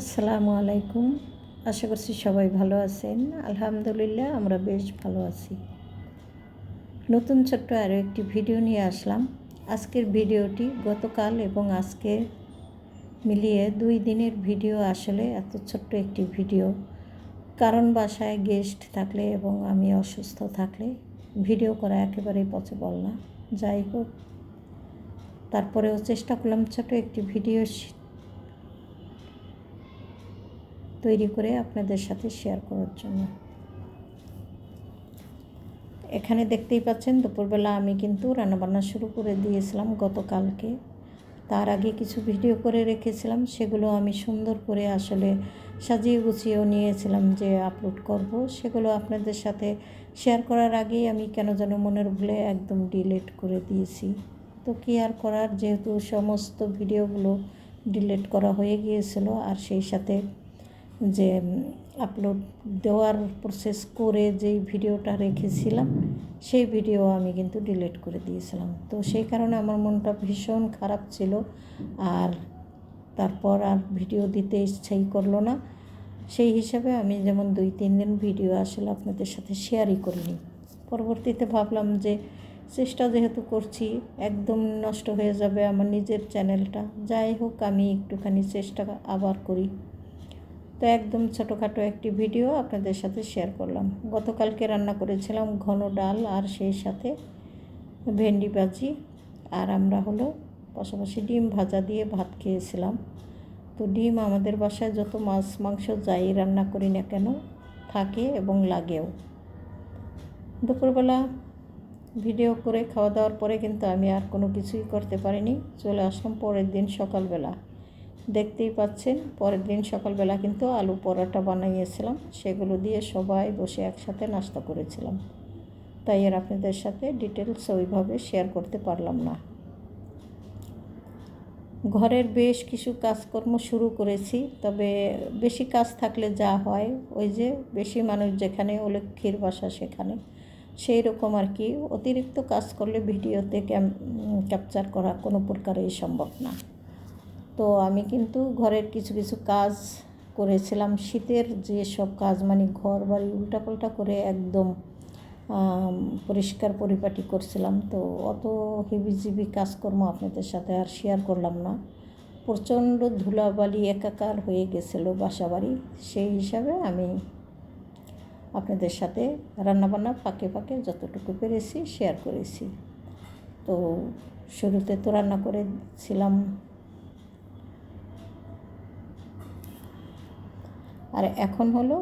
আসসালামু আলাইকুম। আশা করছি সবাই ভালো আছেন। আলহামদুলিল্লাহ, আমরা বেশ ভালো আছি। নতুন ছোট্ট আরও একটি ভিডিও নিয়ে আসলাম। আজকের ভিডিওটি গতকাল এবং আজকে মিলিয়ে দুই দিনের ভিডিও আসলে এত ছোট্ট একটি ভিডিও। কারণ বাসায় গেস্ট থাকলে এবং আমি অসুস্থ থাকলে ভিডিও করা একেবারেই পসিবল না। যাই হোক, তারপরেও চেষ্টা করলাম ছোট একটি ভিডিও তৈরি করে আপনাদের সাথে শেয়ার করার জন্য। এখানে দেখতেই পাচ্ছেন, দুপুরবেলা আমি কিন্তু রান্নাবান্না শুরু করে দিয়েছিলাম গতকালকে। তার আগে কিছু ভিডিও করে রেখেছিলাম, সেগুলো আমি সুন্দর করে আসলে সাজিয়ে গুছিয়েও নিয়েছিলাম যে আপলোড করব। সেগুলো আপনাদের সাথে শেয়ার করার আগেই আমি কেন যেন মনের ভুলে একদম ডিলিট করে দিয়েছি। তো কি আর করার, যেহেতু সমস্ত ভিডিওগুলো ডিলিট করা হয়ে গিয়েছিল, আর সেই সাথে যে আপলোড দেওয়ার প্রসেস করে যেই ভিডিওটা রেখেছিলাম, সেই ভিডিও আমি কিন্তু ডিলিট করে দিয়েছিলাম। তো সেই কারণে আমার মনটা ভীষণ খারাপ ছিল আর তারপর আর ভিডিও দিতে ইচ্ছাই করল না। সেই হিসাবে আমি যেমন দুই, তিন দিন ভিডিও আসলে আপনাদের সাথে শেয়ারই করিনি। পরবর্তীতে ভাবলাম যে চেষ্টা যেহেতু করছি, একদম নষ্ট হয়ে যাবে আমার নিজের চ্যানেলটা যাই হোক, আমি একটুখানি চেষ্টা আবার করি। তো একদম ছোটোখাটো একটি ভিডিও আপনাদের সাথে শেয়ার করলাম। গতকালকে রান্না করেছিলাম ঘন ডাল আর সেই সাথে ভেন্ডি ভাজি। আর আমরা হলো পাশাপাশি ডিম ভাজা দিয়ে ভাত খেয়েছিলাম। তো ডিম আমাদের বাসায় যত মাছ মাংস যাই রান্না করি না কেন থাকে এবং লাগেও। দুপুরবেলা ভিডিও করে খাওয়া দাওয়ার পরে কিন্তু আমি আর কোনো কিছুই করতে পারিনি। চলে আসলাম পরের দিন সকালবেলা। দেখতেই পাচ্ছেন, পরের দিন সকালবেলা কিন্তু আলু পরোটা বানিয়েছিলাম। সেগুলো দিয়ে সবাই বসে একসাথে নাস্তা করেছিলাম। তাই আর আপনাদের সাথে ডিটেলস ওইভাবে শেয়ার করতে পারলাম না। ঘরের বেশ কিছু কাজকর্ম শুরু করেছি, তবে বেশি কাজ থাকলে যা হয়, ওই যে বেশি মানুষ যেখানে অলক্ষীর বাসা সেখানে, সেই রকম আর কি। অতিরিক্ত কাজ করলে ভিডিওতে ক্যাপচার করা কোনো প্রকারেই সম্ভব না। তো আমি কিন্তু ঘরের কিছু কিছু কাজ করেছিলাম। শীতের যে সব কাজ মানে ঘর বাড়ি উল্টাপাল্টা করে একদম পরিষ্কার পরিপাটি করছিলাম। তো অত হিবিজিবি কাজকর্ম আপনাদের সাথে আর শেয়ার করলাম না। প্রচণ্ড ধুলাবালি, একাকার হয়ে গেছিল বাসা বাড়ি সেই হিসাবে আমি আপনাদের সাথে রান্নাবান্না পাকে পাকে যতটুকু পেরেছি শেয়ার করেছি। তো শুরুতে তো রান্না করেছিলাম আর এখন হলো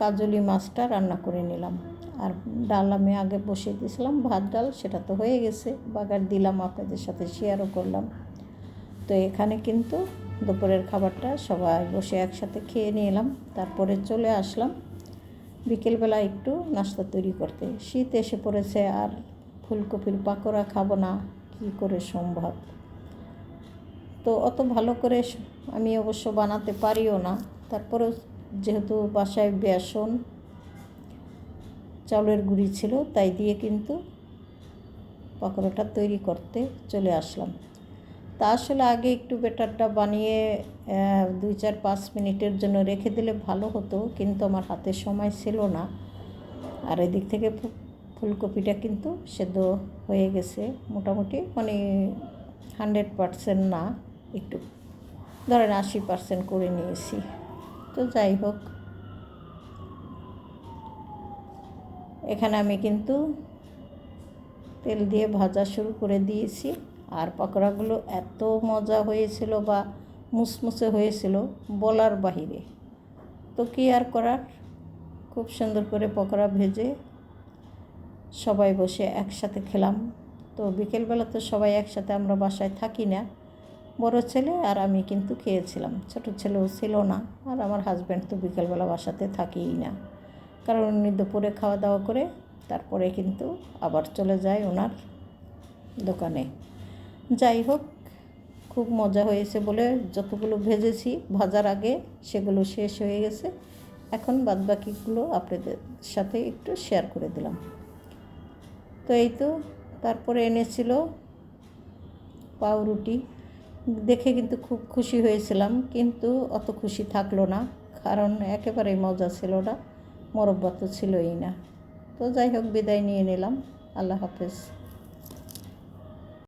কাজলি মাছটা রান্না করে নিলাম। আর ডাল আমি আগে বসিয়ে দিয়েছিলাম, ভাত, ডাল সেটা তো হয়ে গেছে, বাগার দিলাম, আপনাদের সাথে শেয়ারও করলাম। তো এখানে কিন্তু দুপুরের খাবারটা সবাই বসে একসাথে খেয়ে নিলাম। তারপরে চলে আসলাম, বিকেলবেলা একটু নাস্তা তৈরি করতে। শীত এসে পড়েছে, আর ফুলকপির পাকোড়া খাব না, কী করে সম্ভব? তো অত ভালো করে আমি অবশ্য বানাতে পারিও না। তারপরেও যেহেতু বাসায় বেসন চাউলের গুঁড়ি ছিল, তাই দিয়ে কিন্তু পকোড়াটা তৈরি করতে চলে আসলাম। তা আসলে আগে একটু বেটারটা বানিয়ে দুই চার পাঁচ মিনিটের জন্য রেখে দিলে ভালো হতো, কিন্তু আমার হাতে সময় ছিল না। আর এদিক থেকে ফুলকপিটা কিন্তু সেদ্ধ হয়ে গেছে, মোটামুটি মানে হান্ড্রেড পারসেন্ট না, একটু ধরেন আশি পারসেন্ট করে নিয়েছি। তো যাই হোক। এখানে আমি কিন্তু তেল দিয়ে ভাজা শুরু করে দিয়েছি। আর পকোড়াগুলো এত মজা হয়েছিল বা মুসমুসে হয়েছিল বলার বাহিরে। তো কী আর করার? খুব সুন্দর করে পকোড়া ভেজে সবাই বসে একসাথে খেলাম। তো বিকেলবেলা তো সবাই একসাথে আমরা বাসায় থাকি না। বড় ছেলে আর আমি কিন্তু খেয়েছিলাম। ছোট ছেলেও ছিল না আর আমার হাজব্যান্ড তো বিকেলবেলা বাসাতে থাকেই না। কারণ উনি দুপুরে খাওয়া দাওয়া করে তারপরে কিন্তু আবার চলে যায় ওনার দোকানে। যাই হোক, খুব মজা হয়েছে বলে যতগুলো ভেজেছি ভাজার আগে সেগুলো শেষ হয়ে গেছে। এখন বাদবাকিগুলো আপনাদের সাথে একটু শেয়ার করে দিলাম। তো এই তো, তারপরে এনেছিল পাউরুটি। দেখে কিন্তু খুব খুশি হয়েছিলাম, কিন্তু অত খুশি থাকল না, কারণ একেবারেই মজা ছিল না মোরব্বা তো ছিলই না। তো যাই হোক, বিদায় নিয়ে নিলাম। আল্লাহ হাফেজ।